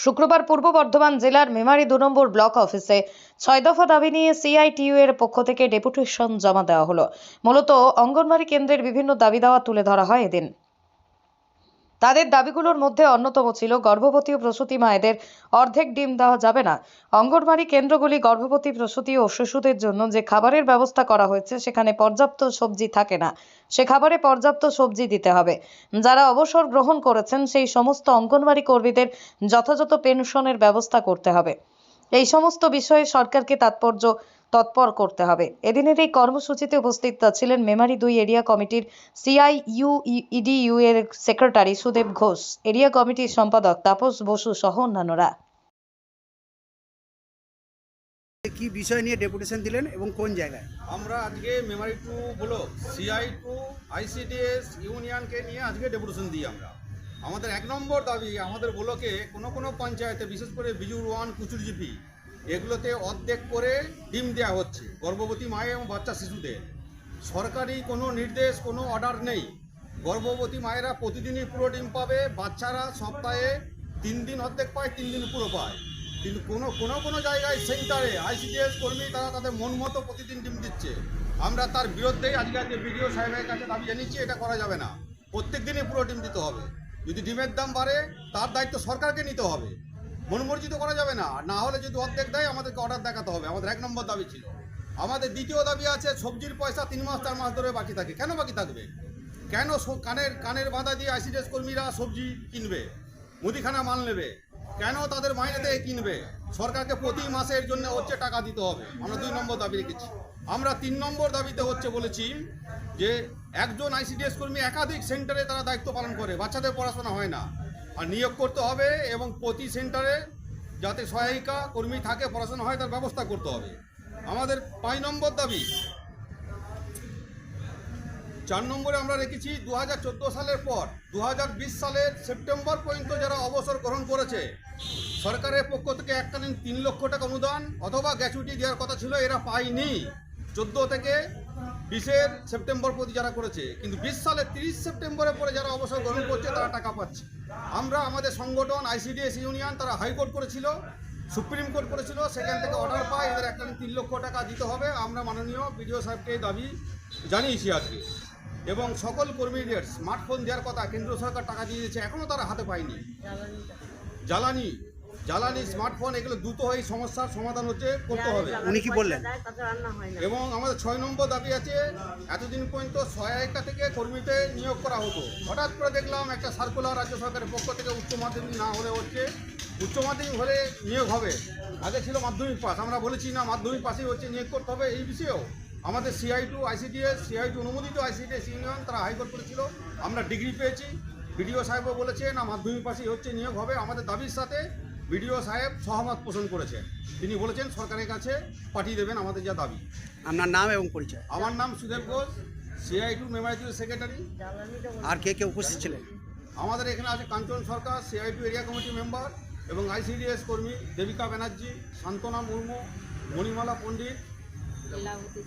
শুক্রবার পূর্ব বর্ধমান জেলার মেমারি দু নম্বর ব্লক অফিসে ছয় দফা দাবি নিয়ে সিআইটিইউ এর পক্ষ থেকে ডেপুটেশন জমা দেওয়া হলো। মূলত অঙ্গনওয়াড়ি কেন্দ্রের বিভিন্ন দাবি দাওয়া তুলে ধরা হয় এদিন। তাদের দাবিগুলোর মধ্যে অন্যতম ছিল গর্ভবতী ও প্রসূতি মায়েদের অর্ধেক ডিম দেওয়া যাবে না। অঙ্গনবাড়ি কেন্দ্রগুলি গর্ভবতী প্রসূতি ও শিশুদের জন্য যে খাবারের ব্যবস্থা করা হয়েছে, সেখানে পর্যাপ্ত সবজি থাকে না। সে খাবারে পর্যাপ্ত সবজি দিতে হবে। যারা অবসর গ্রহণ করেছেন, সেই সমস্ত অঙ্গনবাড়ি কর্মীদের যথাযথ পেনশনের ব্যবস্থা করতে হবে। এই সমস্ত বিষয়ে সরকারকে তাৎপর্য তৎপর করতে হবে। এদিনের এই কর্মসূচিতে উপস্থিত ছিলেন মেমারি দুই এরিয়া কমিটির সিআইইউ ইডিইউ এর সেক্রেটারি সুদেব ঘোষ। এরিয়া কমিটির সম্পাদক তাপস বসু সহ অন্যান্যরা। কি বিষয় নিয়ে ডেপুটেশন দিলেন এবং কোন জায়গায়? আমরা আজকে Memari two block CITU ICDS ইউনিয়নকে নিয়ে আজকে ডেপুটেশন দিই আমরা। আমাদের এক নম্বর দাবি, আমাদের ব্লকে কোনো কোনো পঞ্চায়েতে, বিশেষ করে বিজুর ওয়ান কুচুরজিপি এগুলোতে অর্ধেক করে ডিম দেওয়া হচ্ছে, গর্ভবতী মায়ের এবং বাচ্চা শিশুদের। সরকারি কোনো নির্দেশ, কোনো অর্ডার নেই। গর্ভবতী মায়েরা প্রতিদিনই পুরো ডিম পাবে, বাচ্চারা সপ্তাহে তিন দিন অর্ধেক পায়, তিন দিন পুরো পায়। কিন্তু কোনো কোনো কোনো জায়গায় সেন্টারে আইসিডিএস কর্মী, তারা তাদের মন মতো প্রতিদিন ডিম দিচ্ছে। আমরা তার বিরুদ্ধেই আজকে আজকে বিডিও সাহেবের কাছে দাবি জানিয়েছি, এটা করা যাবে না। প্রত্যেক দিনই পুরো ডিম দিতে হবে। যদি ডিমের দাম বাড়ে, তার দায়িত্ব সরকারকে নিতে হবে। মনমর্জিত করা যাবে না। না হলে যদি অর্ধেক দেয়, আমাদেরকে অর্ডার দেখাতে হবে। আমাদের এক নম্বর দাবি ছিল। আমাদের দ্বিতীয় দাবি আছে, সবজির পয়সা তিন মাস, চার মাস ধরে বাকি থাকে। কেন বাকি থাকবে? কেন কানের কানের বাঁধা দিয়ে আইসিডিএস কর্মীরা সবজি কিনবে? মুদিখানা মাল নেবে। কেন তাদের মাইনে থেকে কিনবে? সরকারকে প্রতি মাসের জন্য হচ্ছে টাকা দিতে হবে। আমরা দুই নম্বর দাবি রেখেছি। আমরা তিন নম্বর দাবিতে হচ্ছে বলেছি যে একজন আইসিডিএস কর্মী একাধিক সেন্টারে তারা দায়িত্ব পালন করে, বাচ্চাদের পড়াশোনা হয় না। আর নিয়োগ করতে হবে এবং প্রতি সেন্টারে যাতে সহায়িকা কর্মী থাকে, পড়াশোনা হয়, তার ব্যবস্থা করতে হবে। আমাদের পাঁচ নম্বর দাবি, চার নম্বরে আমরা রেখেছি দু হাজার চোদ্দ সালের পর দু হাজার বিশ সালের সেপ্টেম্বর পর্যন্ত যারা অবসর গ্রহণ করেছে, সরকারের পক্ষ থেকে এককালীন তিন লক্ষ টাকা অনুদান অথবা গ্যাচুইটি দেওয়ার কথা ছিল, এরা পায়নি। চোদ্দ থেকে বিশের সেপ্টেম্বর প্রতি যারা করেছে, কিন্তু বিশ সালের তিরিশ সেপ্টেম্বরের পরে যারা অবসর গ্রহণ করছে, তারা টাকা পাচ্ছে। আমরা আমাদের সংগঠন, আইসিডিএস ইউনিয়ন, তারা হাইকোর্ট করেছিল, সুপ্রিম কোর্ট করেছিল, সেখান থেকে অর্ডার পায়, এদের একটা তিন লক্ষ টাকা দিতে হবে। আমরা মাননীয় বিডিও সাহেবকে দাবি জানিয়েছি আজকে। এবং সকল কর্মীদের স্মার্টফোন দেওয়ার কথা কেন্দ্র সরকার টাকা দিয়ে দিয়েছে এখনও তারা হাতে পায়নি। জ্বালানি জ্বালানি স্মার্টফোন এগুলো দ্রুত এই সমস্যার সমাধান হচ্ছে করতে হবে। উনি কি বললেন? এবং আমাদের ছয় নম্বর দাবি আছে এতদিন পর্যন্ত সহায়িকা থেকে কর্মীতে নিয়োগ করা হতো। হঠাৎ করে দেখলাম একটা সার্কুলার রাজ্য সরকারের পক্ষ থেকে উচ্চ মাধ্যমিক না হলে হচ্ছে উচ্চ মাধ্যমিক হলে নিয়োগ হবে। আগে ছিল মাধ্যমিক পাস আমরা বলেছি না মাধ্যমিক পাসেই হচ্ছে নিয়োগ করতে হবে এই বিষয়েও। আমাদের CITU ICDS CITU অনুমোদিত আইসিডিএস ইউনিয়ন তারা হাইকোর্ট করেছিল। আমরা ডিগ্রি পেয়েছি। বিডিও সাহেবও বলেছে না মাধ্যমিক পাশেই হচ্ছে নিয়োগ হবে। আমাদের দাবির সাথে বিডিও সাহেব সহমত পোষণ করেছেন। তিনি বলেছেন সরকারের কাছে পাঠিয়ে দেবেন আমাদের যা দাবি। আপনার নাম এবং পরিচয়। আমার নাম সুদেব ঘোষ সিআই টু মেমারিজুর সেক্রেটারি আর কে কে উপস্থিত ছিলেন? আমাদের এখানে আছে Kanchan Sarkar CITU area committee member এবং আইসিডিএস কর্মী দেবিকা ব্যানার্জি শান্তনা মুর্মু মণিমালা পণ্ডিত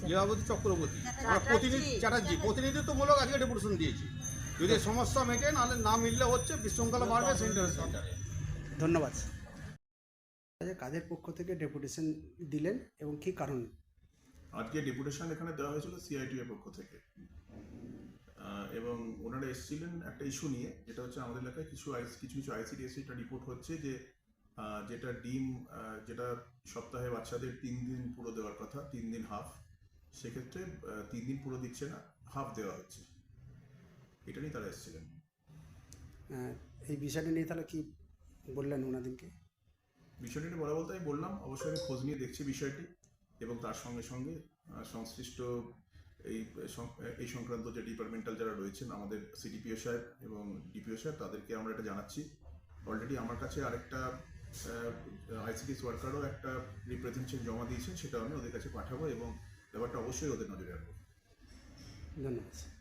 লীলাবতী চক্রবর্তী। আমরা প্রতিনিধি চ্যাটার্জি প্রতিনিধিত্বমূলক আজকে ডেপুটেশন দিয়েছি। যদি সমস্যা মেটে নাহলে না মিললে হচ্ছে বিশৃঙ্খলা বাড়বে সেন্টারে সেন্টারে ধন্যবাদ। কাদের পক্ষ থেকে ডেপুটেশন দিলেন এবং কি কারণ? আজকে ডেপুটেশন এখানে দেওয়া হয়েছিল সিআইটি এর পক্ষ থেকে। এবং ওনারা এসেছিলেন একটা ইস্যু নিয়ে যেটা হচ্ছে আমাদের এলাকায় কিছু আইস কিছু কিছু আইসিডিএস একটা রিপোর্ট হচ্ছে যে যেটা ডিম যেটা সপ্তাহে বাচ্চাদের তিন দিন পুরো দেওয়ার কথা তিন দিন হাফ সেক্ষেত্রে তিন দিন পুরো দিচ্ছে না হাফ দেওয়া হচ্ছে। এটা নিয়ে তারা এসেছিলেন। এই বিষয়টা নিয়ে তাহলে কি বললেন ওনাদেরকে? বিষয়টি নিয়ে বলা বলতে আমি বললাম, অবশ্যই আমি খোঁজ নিয়ে দেখছি বিষয়টি এবং তার সঙ্গে সঙ্গে সংশ্লিষ্ট এই এই সংক্রান্ত যে ডিপার্টমেন্টাল যারা রয়েছেন, আমাদের সিডিপিও সাহেব এবং ডিপিও সাহেব, তাদেরকে আমরা এটা জানাচ্ছি। অলরেডি আমার কাছে আরেকটা আইসিডিএস ওয়ার্কারও একটা রিপ্রেজেন্টেশন জমা দিয়েছেন, সেটা আমি ওদের কাছে পাঠাবো এবং ব্যাপারটা অবশ্যই ওদের নজরে রাখব। ধন্যবাদ।